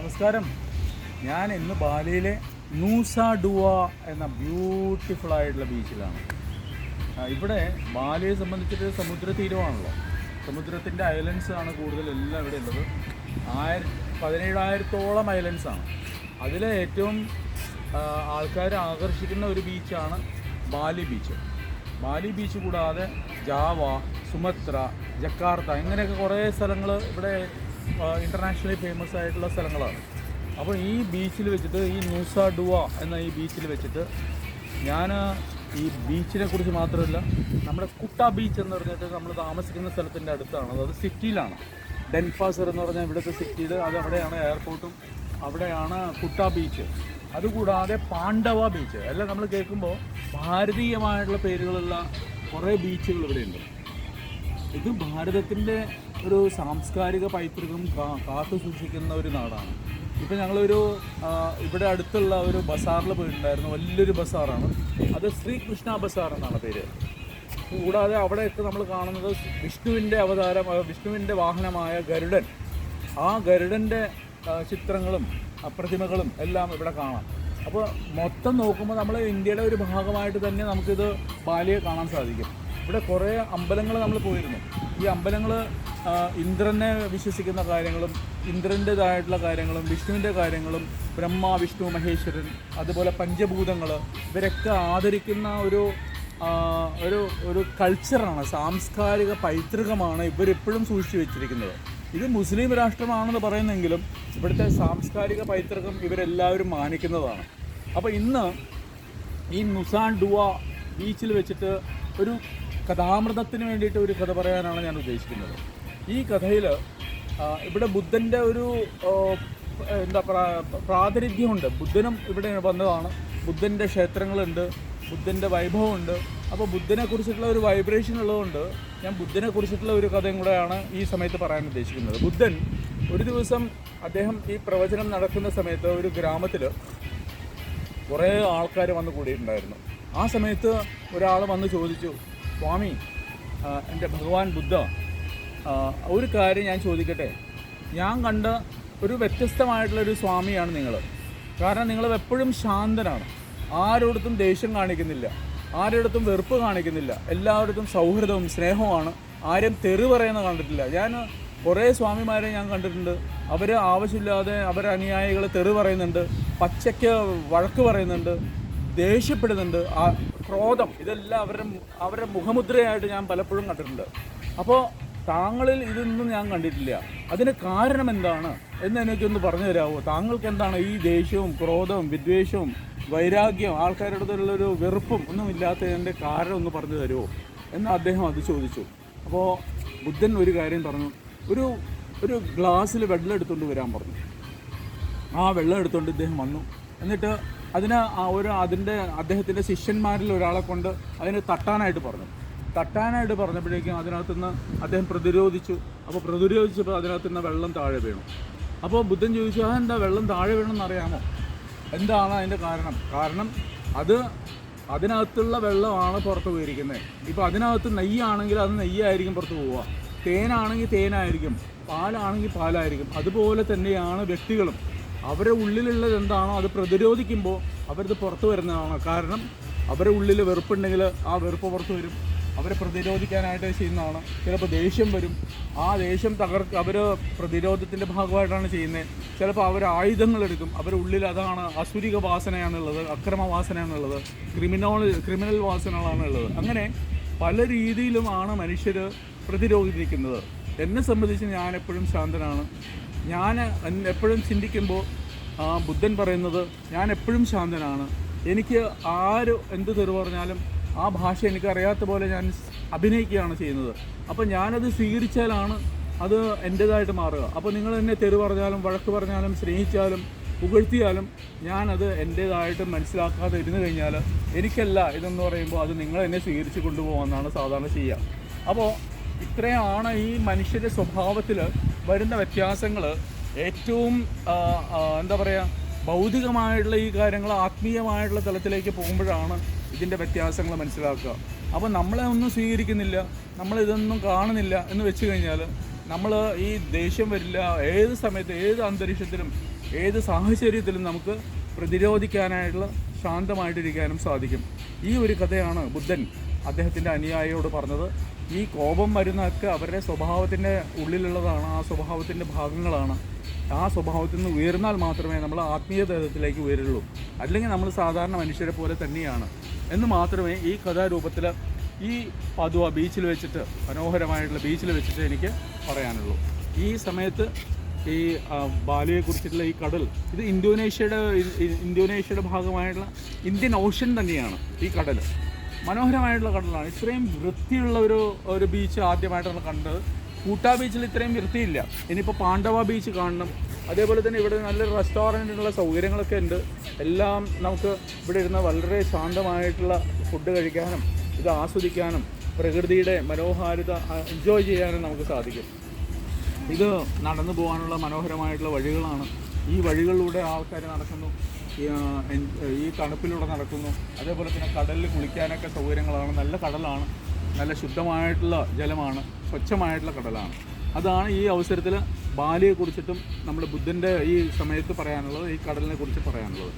നമസ്കാരം. ഞാൻ ഇന്ന് ബാലിയിലെ നൂസ ഡുവ എന്ന ബ്യൂട്ടിഫുൾ ആയിട്ടുള്ള ബീച്ചിലാണ് ഇവിടെ ബാലിയെ സംബന്ധിച്ചിട്ട് സമുദ്ര തീരമാണല്ലോ. സമുദ്രത്തിന്റെ ഐലൻഡ്സ് ആണ് കൂടുതൽ എല്ലാം ഇവിടെ ഉള്ളത്. ആയിര പതിനേഴായിരത്തോളം ഐലൻഡ്സ് ആണ്. അതിലെ ഏറ്റവും ആൾക്കാരെ ആകർഷിക്കുന്ന ഒരു ബീച്ചാണ് ബാലി ബീച്ച് ബാലി ബീച്ച് കൂടാതെ ജാവ സുമത്ര ജക്കാർത്ത ഇങ്ങനെയൊക്കെ കുറേ സ്ഥലങ്ങൾ ഇവിടെ ഇന്റർനാഷണലി ഫേമസ് ആയിട്ടുള്ള സ്ഥലങ്ങളാണ്. അപ്പോൾ ഈ ബീച്ചിൽ വെച്ചിട്ട് ഈ നൂസ ഡുവ എന്ന ഈ ബീച്ചിൽ വെച്ചിട്ട് ഞാൻ ഈ ബീച്ചിനെ കുറിച്ച് മാത്രമല്ല നമ്മുടെ കുട്ട ബീച്ച് എന്ന് പറഞ്ഞിട്ട് നമ്മൾ താമസിക്കുന്ന സ്ഥലത്തിന്റെ അടുത്താണ്. അതായത് സിറ്റിയിലാണ്. ഡെൻഫാസർ എന്ന് പറഞ്ഞാൽ ഇവിടുത്തെ സിറ്റിയിൽ അത് അവിടെയാണ് എയർപോർട്ടും അവിടെയാണ് കുട്ട ബീച്ച് അതുകൂടാതെ പാണ്ഡവ ബീച്ച് എല്ലാം നമ്മൾ കേൾക്കുമ്പോൾ ഭാരതീയമായിട്ടുള്ള പേരുകളുള്ള കുറേ ബീച്ചുകൾ ഇവിടെയുണ്ട്. ഇത് ഭാരതത്തിന്റെ ഒരു സാംസ്കാരിക പൈതൃകം കാത്തു സൂക്ഷിക്കുന്ന ഒരു നാടാണ്. ഇപ്പം ഞങ്ങളൊരു ഇവിടെ അടുത്തുള്ള ഒരു ബസാറിൽ പോയിട്ടുണ്ടായിരുന്നു. വലിയൊരു ബസാറാണ്. അത് ശ്രീകൃഷ്ണ ബസാർ എന്നാണ് പേര്. കൂടാതെ അവിടെയൊക്കെ നമ്മൾ കാണുന്നത് വിഷ്ണുവിന്റെ അവതാരം വിഷ്ണുവിന്റെ വാഹനമായ ഗരുഡൻ. ആ ഗരുഡന്റെ ചിത്രങ്ങളും പ്രതിമകളും എല്ലാം ഇവിടെ കാണാം. അപ്പോൾ മൊത്തം നോക്കുമ്പോൾ നമ്മൾ ഇന്ത്യയുടെ ഒരു ഭാഗമായിട്ട് തന്നെ നമുക്കിത് ബാലിയെ കാണാൻ സാധിക്കും. ഇവിടെ കുറേ അമ്പലങ്ങൾ നമ്മൾ പോയിരുന്നു. ഈ അമ്പലങ്ങൾ ഇന്ദ്രനെ വിശ്വസിക്കുന്ന കാര്യങ്ങളും ഇന്ദ്രന്റെതായിട്ടുള്ള കാര്യങ്ങളും വിഷ്ണുവിന്റെ കാര്യങ്ങളും ബ്രഹ്മ വിഷ്ണു മഹേശ്വരൻ അതുപോലെ പഞ്ചഭൂതങ്ങൾ ഇവരൊക്കെ ആദരിക്കുന്ന ഒരു ഒരു ഒരു കൾച്ചറാണ് സാംസ്കാരിക പൈതൃകമാണ് ഇവരെപ്പോഴും സൂക്ഷിച്ചു വെച്ചിരിക്കുന്നത്. ഇത് മുസ്ലിം രാഷ്ട്രമാണെന്ന് പറയുന്നെങ്കിലും ഇവിടുത്തെ സാംസ്കാരിക പൈതൃകം ഇവരെല്ലാവരും മാനിക്കുന്നതാണ്. അപ്പോൾ ഇന്ന് ഈ നുസാൻ ഡുവ ബീച്ചിൽ വെച്ചിട്ട് ഒരു കഥാമൃതത്തിന് വേണ്ടിയിട്ട് ഒരു കഥ പറയാനാണ് ഞാൻ ഉദ്ദേശിക്കുന്നത്. ഈ കഥയിൽ ഇവിടെ ബുദ്ധന്റെ ഒരു എന്താ പ്രാ- പ്രാതിനിധ്യമുണ്ട്. ബുദ്ധനും ഇവിടെ വന്നതാണ്. ബുദ്ധന്റെ ക്ഷേത്രങ്ങളുണ്ട്. ബുദ്ധന്റെ വൈഭവമുണ്ട്. അപ്പോൾ ബുദ്ധനെ കുറിച്ചിട്ടുള്ള ഒരു വൈബ്രേഷൻ ഉള്ളതുകൊണ്ട് ഞാൻ ബുദ്ധനെ കുറിച്ചിട്ടുള്ള ഒരു കഥയും കൂടെയാണ് ഈ സമയത്ത് പറയാൻ ഉദ്ദേശിക്കുന്നത്. ബുദ്ധൻ ഒരു ദിവസം അദ്ദേഹം ഈ പ്രവചനം നടക്കുന്ന സമയത്ത് ഒരു ഗ്രാമത്തിൽ കുറേ ആൾക്കാർ വന്ന് കൂടിയിട്ടുണ്ടായിരുന്നു. ആ സമയത്ത് ഒരാൾ വന്ന് ചോദിച്ചു സ്വാമി എന്റെ ഭഗവാൻ ബുദ്ധ ഒരു കാര്യം ഞാൻ ചോദിക്കട്ടെ? ഞാൻ കണ്ട ഒരു വ്യത്യസ്തമായിട്ടുള്ളൊരു സ്വാമിയാണ് നിങ്ങൾ കാരണം നിങ്ങൾ എപ്പോഴും ശാന്തനാണ്. ആരോടത്തും ദേഷ്യം കാണിക്കുന്നില്ല. ആരോടത്തും വെറുപ്പ് കാണിക്കുന്നില്ല. എല്ലാവർക്കും സൗഹൃദവും സ്നേഹവുമാണ്. ആരും തെറി പറയുന്ന കണ്ടിട്ടില്ല. ഞാൻ കുറേ സ്വാമിമാരെ ഞാൻ കണ്ടിട്ടുണ്ട്. അവർ ആവശ്യമില്ലാതെ അവരെ അനുയായികൾ തെറി പറയുന്നുണ്ട്. പച്ചയ്ക്ക് വഴക്ക് പറയുന്നുണ്ട്. ദേഷ്യപ്പെടുന്നുണ്ട്. ആ ക്രോധം. ഇതെല്ലാം അവരുടെ അവരുടെ മുഖമുദ്രയായിട്ട് ഞാൻ പലപ്പോഴും കണ്ടിട്ടുണ്ട്. അപ്പോൾ താങ്കളിൽ ഇതൊന്നും ഞാൻ കണ്ടിട്ടില്ല. അതിന് കാരണം എന്താണ്? എന്ന് എനിക്കൊന്ന് പറഞ്ഞു തരാമോ താങ്കൾക്ക് എന്താണ് ഈ ദേഷ്യവും ക്രോധവും വിദ്വേഷവും വൈരാഗ്യം ആൾക്കാരുടെ ഒരു വെറുപ്പും ഒന്നും ഇല്ലാത്തതിന്റെ കാരണം ഒന്ന് പറഞ്ഞു തരുമോ എന്ന് അദ്ദേഹം അത് ചോദിച്ചു. അപ്പോൾ ബുദ്ധൻ ഒരു കാര്യം പറഞ്ഞു. ഒരു ഒരു ഗ്ലാസ്സിൽ വെള്ളം എടുത്തുകൊണ്ട് വരാൻ പറഞ്ഞു. ആ വെള്ളം എടുത്തുകൊണ്ട് ഇദ്ദേഹം വന്നു. എന്നിട്ട് അതിന് ഒരു അതിന്റെ അദ്ദേഹത്തിന്റെ ശിഷ്യന്മാരിൽ ഒരാളെ കൊണ്ട് അതിനെ തട്ടാനായിട്ട് പറഞ്ഞു. തട്ടാനായിട്ട് പറഞ്ഞപ്പോഴേക്കും അതിനകത്തുനിന്ന് അദ്ദേഹം പ്രതിരോധിച്ചു. അപ്പോൾ പ്രതിരോധിച്ചപ്പോൾ അതിനകത്തുനിന്ന് വെള്ളം താഴെ വീണു. അപ്പോൾ ബുദ്ധൻ ചോദിച്ചു ആ എന്താ വെള്ളം താഴെ വീണെന്ന് അറിയാമോ? എന്താണ് അതിന്റെ കാരണം? കാരണം അത് അതിനകത്തുള്ള വെള്ളമാണ് പുറത്ത് പോയിരിക്കുന്നത്. ഇപ്പോൾ അതിനകത്ത് നെയ്യാണെങ്കിൽ അത് നെയ്യായിരിക്കും പുറത്ത് പോവുക. തേനാണെങ്കിൽ തേനായിരിക്കും പാലാണെങ്കിൽ പാലായിരിക്കും. അതുപോലെ തന്നെയാണ് വ്യക്തികളും. അവരുടെ ഉള്ളിലുള്ളത് എന്താണോ അത് പ്രതിരോധിക്കുമ്പോൾ അവരത് പുറത്ത് വരുന്നതാണ്. കാരണം അവരുടെ ഉള്ളിൽ വെറുപ്പുണ്ടെങ്കിൽ ആ വെറുപ്പ് പുറത്ത് വരും. അവരെ പ്രതിരോധിക്കാനായിട്ട് ചെയ്യുന്നതാണ്. ചിലപ്പോൾ ദേഷ്യം വരും. ആ ദേഷ്യം തകർ അവർ പ്രതിരോധത്തിന്റെ ഭാഗമായിട്ടാണ് ചെയ്യുന്നത്. ചിലപ്പോൾ അവർ ആയുധങ്ങളെടുക്കും അവരുടെ ഉള്ളിൽ അതാണ് അസുരിക വാസനയാണുള്ളത് അക്രമ വാസനയാണുള്ളത് ക്രിമിനൽ ക്രിമിനൽ വാസനകളാണുള്ളത്. അങ്ങനെ പല രീതിയിലുമാണ് മനുഷ്യർ പ്രതിരോധിക്കുന്നത് എന്നെ സംബന്ധിച്ച് ഞാൻ എപ്പോഴും ശാന്തനാണ്. ഞാൻ എപ്പോഴും ചിന്തിക്കുമ്പോൾ ബുദ്ധൻ പറയുന്നത് ഞാൻ എപ്പോഴും ശാന്തനാണ്. എനിക്ക് ആര് എന്ത് തെറി പറഞ്ഞാലും ആ ഭാഷ എനിക്കറിയാത്ത പോലെ ഞാൻ അഭിനയിക്കുകയാണ് ചെയ്യുന്നത്. അപ്പോൾ ഞാനത് സ്വീകരിച്ചാലാണ് അത് എന്റേതായിട്ട് മാറുക. അപ്പോൾ നിങ്ങൾ എന്നെ തെരു പറഞ്ഞാലും വഴക്ക് പറഞ്ഞാലും സ്നേഹിച്ചാലും പുകഴ്ത്തിയാലും ഞാനത് എന്റേതായിട്ട് മനസ്സിലാക്കാതെ ഇരുന്ന് കഴിഞ്ഞാൽ എനിക്കല്ല ഇതെന്ന് പറയുമ്പോൾ അത് നിങ്ങൾ എന്നെ സ്വീകരിച്ച് കൊണ്ടുപോകാമെന്നാണ് സാധാരണ ചെയ്യുക അപ്പോൾ ഇത്രയാണ് ഈ മനുഷ്യന്റെ സ്വഭാവത്തിൽ വരുന്ന വ്യത്യാസങ്ങൾ ഏറ്റവും എന്താ പറയുക ഭൗതികമായിട്ടുള്ള ഈ കാര്യങ്ങൾ ആത്മീയമായിട്ടുള്ള തലത്തിലേക്ക് പോകുമ്പോഴാണ് ഇതിന്റെ വ്യത്യാസങ്ങൾ മനസ്സിലാക്കുക. അപ്പോൾ നമ്മളെ ഒന്നും സ്വീകരിക്കുന്നില്ല നമ്മളിതൊന്നും കാണുന്നില്ല എന്ന് വെച്ച് കഴിഞ്ഞാൽ നമ്മൾ ഈ ദേഷ്യം വരില്ല ഏത് സമയത്ത് ഏത് അന്തരീക്ഷത്തിലും ഏത് സാഹചര്യത്തിലും നമുക്ക് പ്രതിരോധിക്കാനായിട്ടുള്ള ശാന്തമായിട്ടിരിക്കാനും സാധിക്കും. ഈ ഒരു കഥയാണ് ബുദ്ധൻ അദ്ദേഹത്തിന്റെ അനുയായിയോട് പറഞ്ഞത്. ഈ കോപം വരുന്നതൊക്കെ അവരുടെ സ്വഭാവത്തിന്റെ ഉള്ളിലുള്ളതാണ് ആ സ്വഭാവത്തിന്റെ ഭാഗങ്ങളാണ്. ആ സ്വഭാവത്തിൽ നിന്ന് ഉയർന്നാൽ മാത്രമേ നമ്മൾ ആത്മീയ തലത്തിലേക്ക് ഉയരുള്ളൂ. അല്ലെങ്കിൽ നമ്മൾ സാധാരണ മനുഷ്യരെ പോലെ തന്നെയാണ്. എന്ന് മാത്രമേ ഈ കഥാരൂപത്തിൽ ഈ പതുവ ബീച്ചിൽ വെച്ചിട്ട് മനോഹരമായിട്ടുള്ള ബീച്ചിൽ വെച്ചിട്ട് എനിക്ക് പറയാനുള്ളൂ. ഈ സമയത്ത് ഈ ബാലിയെ കുറിച്ചിട്ടുള്ള ഈ കടൽ ഇത് ഇന്തോനേഷ്യയുടെ ഇന്തോനേഷ്യയുടെ ഭാഗമായിട്ടുള്ള ഇന്ത്യൻ ഓഷൻ തന്നെയാണ് ഈ കടൽ മനോഹരമായിട്ടുള്ള കടലാണ്. ഇത്രയും വൃത്തിയുള്ള ഒരു ഒരു ബീച്ച് ആദ്യമായിട്ടാണ് കണ്ടത്. കൂട്ടാ ബീച്ചിൽ ഇത്രയും വൃത്തിയില്ല. ഇനിയിപ്പോൾ പാണ്ഡവ ബീച്ച് കാണണം. അതേപോലെ തന്നെ ഇവിടെ നല്ല റെസ്റ്റോറന്റിനുള്ള സൗകര്യങ്ങളൊക്കെ ഉണ്ട്. എല്ലാം നമുക്ക് ഇവിടെ ഇരുന്ന് വളരെ ശാന്തമായിട്ടുള്ള ഫുഡ് കഴിക്കാനും ഇത് ആസ്വദിക്കാനും പ്രകൃതിയുടെ മനോഹാരിത എൻജോയ് ചെയ്യാനും നമുക്ക് സാധിക്കും. ഇത് നടന്നു പോകാനുള്ള മനോഹരമായിട്ടുള്ള വഴികളാണ്. ഈ വഴികളിലൂടെ ആൾക്കാർ നടക്കുന്നു. ഈ, തണുപ്പിലൂടെ നടക്കുന്നു. അതേപോലെ തന്നെ കടലിൽ കുളിക്കാനൊക്കെ സൗകര്യങ്ങളാണ്. നല്ല കടലാണ്. നല്ല ശുദ്ധമായിട്ടുള്ള ജലമാണ്. സ്വച്ഛമായിട്ടുള്ള കടലാണ്. അതാണ് ഈ അവസരത്തിൽ ബാലിയെ കുറിച്ചിട്ടും നമ്മൾ ബുദ്ധന്റെ ഈ സമയത്ത് പറയാനുള്ളത് ഈ കടലിനെ കുറിച്ച് പറയാനുള്ളത്.